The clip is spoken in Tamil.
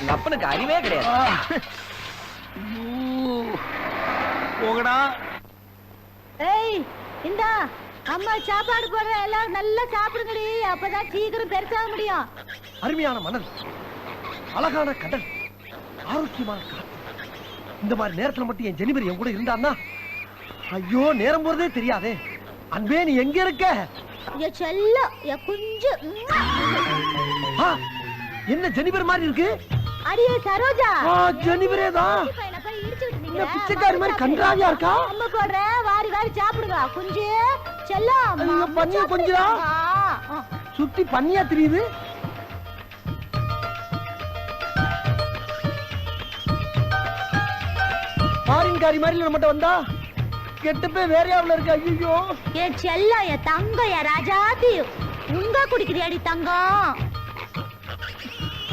உங்க அப்பனுக்கு அறிவே கிடையாது. போகடா ஏய் இந்தா அம்மா சாப்பாடு போடுற எல்லாம் நல்லா சாப்பிடுங்கடி. அப்பதான் சீக்கிரம் பெருசாக முடியும். அருமையான மணல் அழகான கடல் ஆரோக்கியமான காத்து இந்த மாதிரி நேரத்துல மட்டும் என் ஜெனிபர் என் கூட இருந்தான்னா ஐயோ நேரம் போறதே தெரியாதே. அன்பே நீ எங்க இருக்க? என் செல்லம் என் குஞ்சு. என்ன ஜெனிபர் மாதிரி இருக்கு? அடியே சரோஜா. ஆ, ஜெனிபரே தான் போய் நிக்கிற. பிச்சைக்காரி மாதிரி கன்றாவியா இருக்கா? அம்மா போடுற வாரி வாரி சாப்பிடுங்க. குஞ்சு செல்லம் அம்மா பண்ணியா ஆ. சுத்தி பண்ணியா தெரியுது. ஃபாரின்காரி மாதிரி நம்மகிட்ட வந்தா? கெட்டப்பே வேற யாவில் இருக்கு? ஐயோ என் செல்லம் என் தங்கம் என் ராஜாதி உங்க குடிக்கிறியாடி தங்கம்?